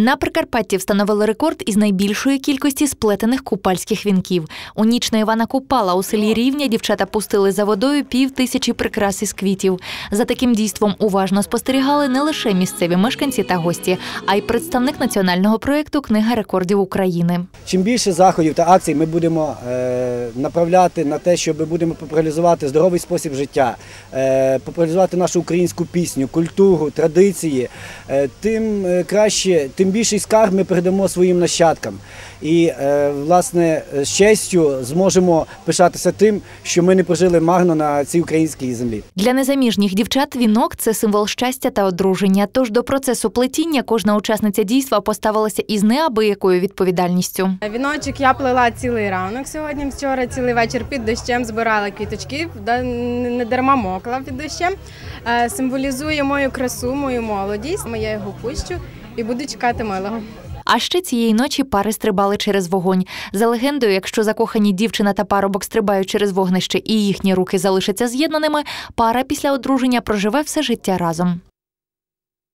На Прикарпатті встановили рекорд із найбільшої кількості сплетених купальських вінків. У ніч на Івана Купала у селі Рівня дівчата пустили за водою пів тисячі прикрас із квітів. За таким дійством уважно спостерігали не лише місцеві мешканці та гості, а й представник національного проєкту Книга рекордів України. Чим більше заходів та акцій ми будемо е, направляти на те, що ми будемо популяризувати здоровий спосіб життя, е, популяризувати нашу українську пісню, культуру, традиції, е, тим краще, тим більший скарб ми передамо своїм нащадкам. І е, власне з честю зможемо пишатися тим, що ми не прожили марно на цій українській землі. Для незаміжніх дівчат вінок це символ щастя та одруження. Тож до процесу плетіння кожна учасниця дійства поставилася із неабиякою відповідальністю. Віночок я плела цілий ранок сьогодні. Вчора цілий вечір під дощем збирала квіточки, не дарма мокла під дощем. Е, Символізує мою красу, мою молодість. Я його пущу і буду чекати милого. А ще цієї ночі пари стрибали через вогонь. За легендою, якщо закохані дівчина та парубок стрибають через вогнище і їхні руки залишаться з'єднаними, пара після одруження проживе все життя разом.